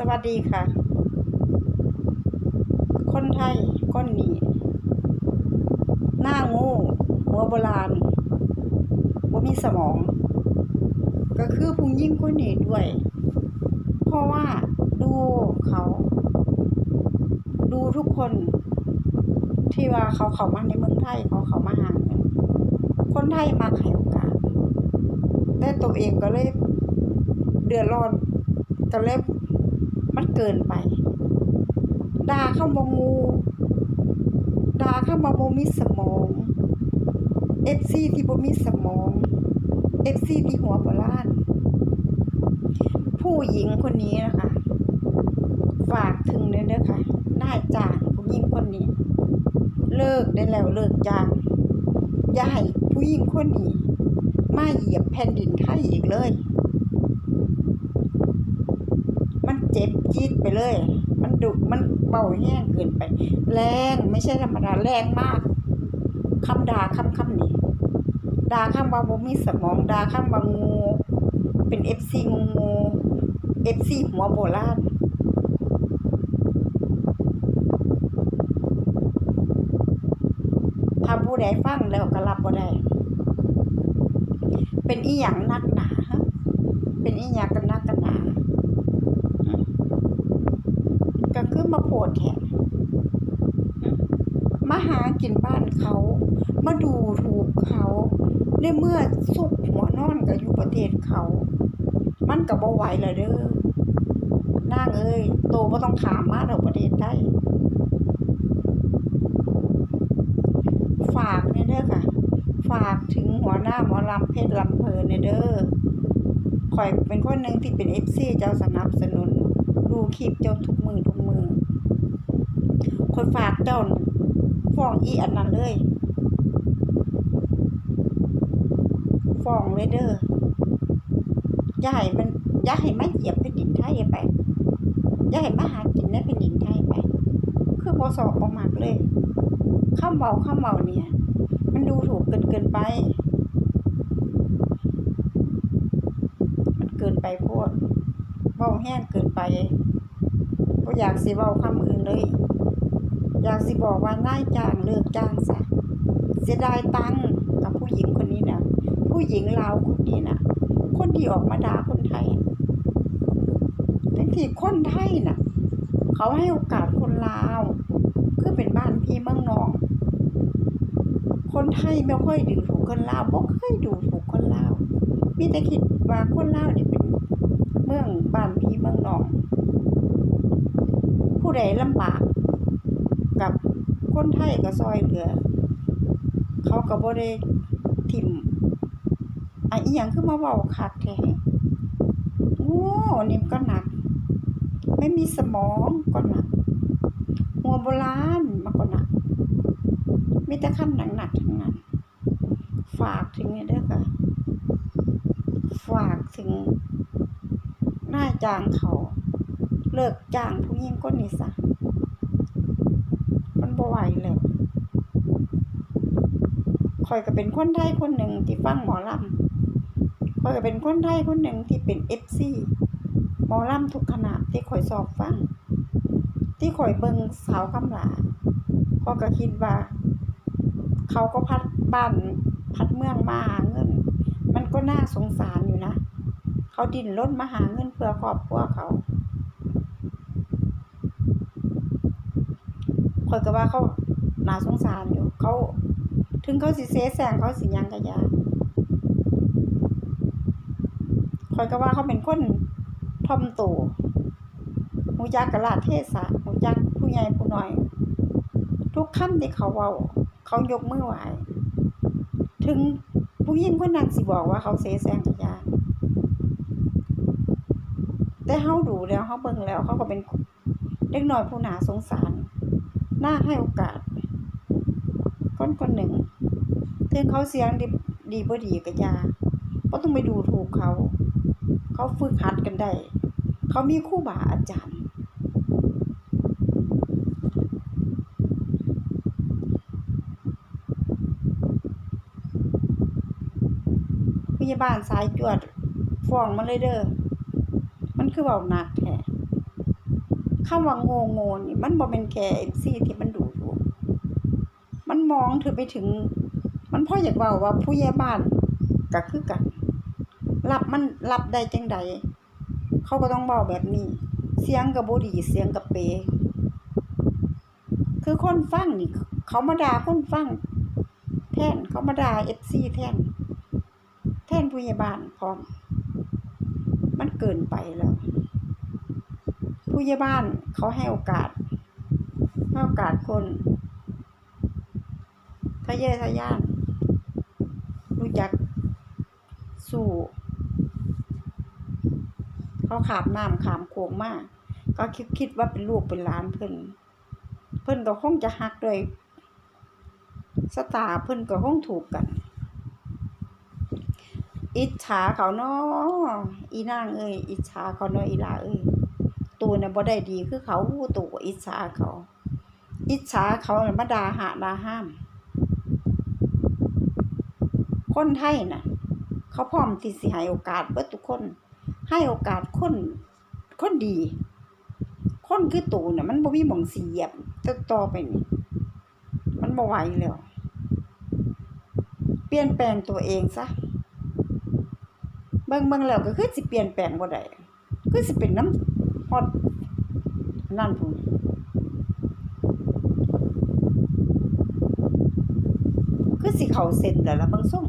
สวัสดีค่ะ คนไทยคนนี้ หน้างูหัวโบราณว่ามีสมอง ก็คือผู้ยิ่งคนนี้ด้วย เพราะว่าดูเขา ดูทุกคนที่ว่าเขาเขามาในเมืองไทยเขาเขามาหาเงินคนไทยมาให้โอกาสแต่ตัวเองก็เลยเดือดร้อนก็เลย มันเกินไป ด่าเข้ามางูด่าเข้ามาบ่มีสมอง FC ที่บ่มีสมอง FC ที่หัวโบราณผู้หญิงคนนี้นะคะ ฝากถึงเลยเด้อค่ะนาจางผู้หญิงคนนี้ เลิกได้แล้วเลิกจางอย่าให้ผู้หญิงคนนี้ มาเหยียบแผ่นดินไทยอีกเลย มัน เจ็บจี๊ดไปเลย มันดุมันเบาแห้งเกินไป แรงไม่ใช่ธรรมดาแรงมากคำด่าคำคำนี้ด่าคำว่าบ่มีสมองด่าคำว่างู เป็นเอฟซีงูงูเอฟซีหัวโบราณถ้าผู้ใดฟังแล้วก็รับบ่ได้ เป็นอีหยังนักหนาฮะเป็นอีหยังกันนักกันหนาอืมก็คือมาโพ ดแทนมาหากินบ้านเขา มาดูถูกเขา ในเมื่อสุกหัวนอนก็อยู่ประเทศเขา มันก็บ่ไหวแล้วเด้อนางเอ้ย โตบ่ต้องขามมาเราประเทศไทยฝากเนี่ยเด้อค่ะ ฝากถึงหัวหน้าหมอลำเพชรลำเพลินเนี่ยเด้อข่อยเป็นคนหนึ่งที่เป็นเอฟซีเจ้าสนับสนุน ดูคลิปเจ้าทุกมือทุก มือยฝากเจ้าฟ้องอีอันนั้นเลยฟ้องเลยเด้ออย่าให้มันอย่าให้มาเหยียบแผ่นดินไทยไปอย่าให้มาหากินในแผ่นดินไทยไป คือบ่สอบบ่มักเลยข้ามเบาข้ามเบาเนี่ย มันดูถูกเกินเกินไป มันเกินไปโพดเบาแห้งเกินไปก็อยากสิเบาคำอื่นเลย อยากสิบอกว่านายจ้างเลิกจ้างซะเสียดายตังกับผู้หญิงคนนี้นะผู้หญิงลาวคนนี้นะคนที่ออกมาด่าคนไทยทั้งที่คนไทยน่ะ เขาให้โอกาสคนลาวคือเป็นบ้านพี่มืองนอง คนไทยไม่ค่อยดูถูกคนลาวบ่เคยดูถูกคนลาวมีแต่คิดว่าคนลาวนี่เป็นเมืองบ้านพี่เมืองนอง ผู้ใดลำบาก คนไทยก็ซอยเหลือเขาก็บ่ได้ทิมอะอีหยังคือมาเว้าคักแท้โอ้นี่ก็หนัก ไม่มีสมองก็หนัก หัวโบราณมันก็หนัก มีแต่คำหนักๆทั้งนั้น ฝากถึงเนี่เด้อค่ะ ฝากถึงหน้าจางเขา เลิกจ้างผู้หญิงคนนี้ซะ มันบ่ไหวแล้ว คอยก็เป็นคนไทยคนหนึ่งที่ฟังหมอลำคอยก็เป็นคนไทยคนหนึ่งที่เป็นเอฟซีหมอลำทุกขนาดที่คอยสอบฟัง ที่คอยเบิงสาวคำลาก็ก็คิดว่า เขาก็พัดบ้านพัดเมืองมาหาเงิน มันก็น่าสงสารอยู่นะ เขาดิ้นรนมาหาเงินเพื่อครอบครัวเขาคอยก็ว่าเขาน่าสงสารอยู่เขา ถึงเขาสิเสแสงเขาสิยังก็อยาคอยก็ว่าเขาเป็นคนทอมโตหูจักกะลาเทศะหูจักผู้ใหญ่ผู้น้อย ทุกคำที่เขาเว้า เขายกมือไหวถึงผู้หญิงคนนั้นสิบอกว่าเขาเสแสงก็อยาแต่เฮาดูแล้วเฮาเบิ่งแล้วเขาก็เป็นเด็กน้อยผู้หนาสงสาร น่าให้โอกาสคนคนหนึ่ง ถึงเขาเสียงดีดีบ่ดีก็ยาบ่ต้องไปดูถูกเขา เขาฝึกหัดกันได้ เขามีครูบาอาจารย์ พยาบาลสายจวดฟ้องมาเลยเด้อ มันคือเว้าหนักแท้คำว่าโง่โง่นี่มันบ่เป็นแค่ FC ที่มันดูถูก มันมองถึงไปถึง มันพ่ออยากเว้าว่าผู้ใหญ่บ้านก็คือกันรับมันรับได้จังใดเขาก็ต้องเว้าแบบนี้ เสียงก็บ่ดีเสียงก็เป คือคนฟังนี่ เขามาด่าคนฟัง แทนเขามาด่า FC แทนแทนผู้ใหญ่บ้านพร้อม มันเกินไปแล้ว ผู้ใหญ่บ้านเขาให้โอกาสให้โอกาสคนทะเยอทะยาน รู้จักสู้เขาขามน้ำขามโขงมาก ก็คิดคิดว่าเป็นลูกเป็นหลานเพิ่น เพิ่นก็คงจะฮักด้วยสตาเพิ่นก็คงถูกกัน อิจฉาเขาเนาะอีนางเอ้ยอิจฉาเขาเนาะอีหลาเอ้ยตูน่ะบ่ได้ดีคือเขาตูก็อิจฉาเขา อิจฉาเขาน่ะมาด่าหาด่าห้าม คนไทยน่ะ เขาพร้อมที่สิให้โอกาสเบิดทุกคน ให้โอกาสคนคนดี คนคือตูน่ะ มันบ่มีหม่องสิเหยียบต่อต่อไปนี่มันบ่ไหวแล้วเปลี่ยนแปลงตัวเองซะเบิ่งเบิ่งแล้วก็คือสิเปลี่ยนแปลงบ่ได้คือสิเป็นน้ำฮอดนั่นพุ่นคือ สิเขาเส้นแล้วล่ะบิ่งส่ง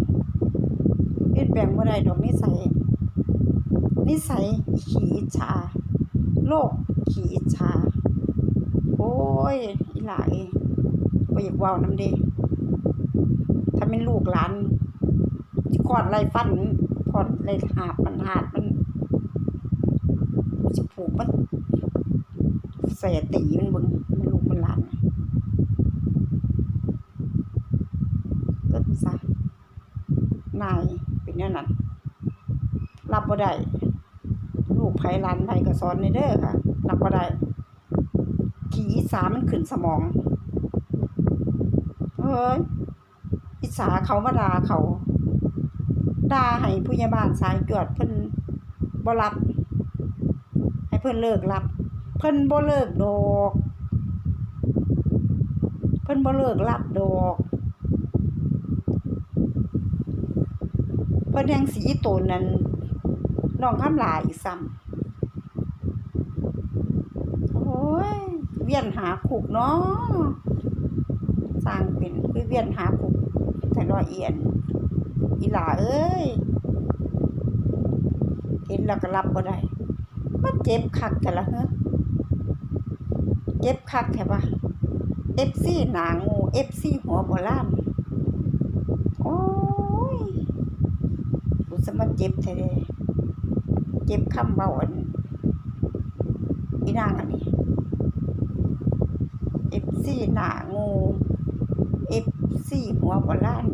เปลี่ยนแปลงบ่ได้ดอกนิสัย นิสัยขี้อิจฉาโลกขี้อิจฉาโอ้ยอีหลายบ่อยากว้าน้ำเด้ถ้าแม่นลูกหลานสิคอดไล่ฟันพอดเลยหาบมันหาดมันสิผูกมันใส่ตีมันบิ่งมันลูกมันหลานน่ะเกิดซะนายเป็นแนวนั้น รับบ่ ได้ลูกไผหลานไผก็สอนในเด้อค่ะรับบ่ได้ขี้อีสามันขึ้นสมองเฮ้ยอิสาเขามาด่าเขาด่าให้ผู้ใหญ่บ้านสายจวดเพิ่นบ่รับ ให้เพิ่นเลิกรับ เพิ่นบ่เลิกดอกเพิ่นบ่เลิกรับดอกเพิ่นยังสีตนนั้น น้องคำลาอีกซ้ำโอ้ยเวียนหาคุกเนาะสร้างเป็นคือเวียนหาคุกแต่รอเอียน อีหลาเอ้ยเห็นแล้วก็รับบ่ได้มันเจ็บคักแต่ละเฮ้อเจ็บคักแท้ปะ FC หนางู FC หัวโบราณโอ้ยกูสมาเจ็บแท้ เด้เจ็บคำเบาอันอีนางอันนี้ FC หนางู FC หัวโบราณ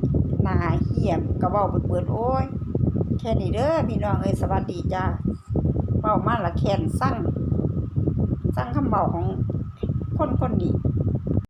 หน้าเหี้ยมก็เว้าไปเปิดโอ้ยแค่นี้เด้อพี่น้องเอ้ยสวัสดีจ้าเว้ามาละแคนสั่งสั่งคำเว้าของคนคนนี้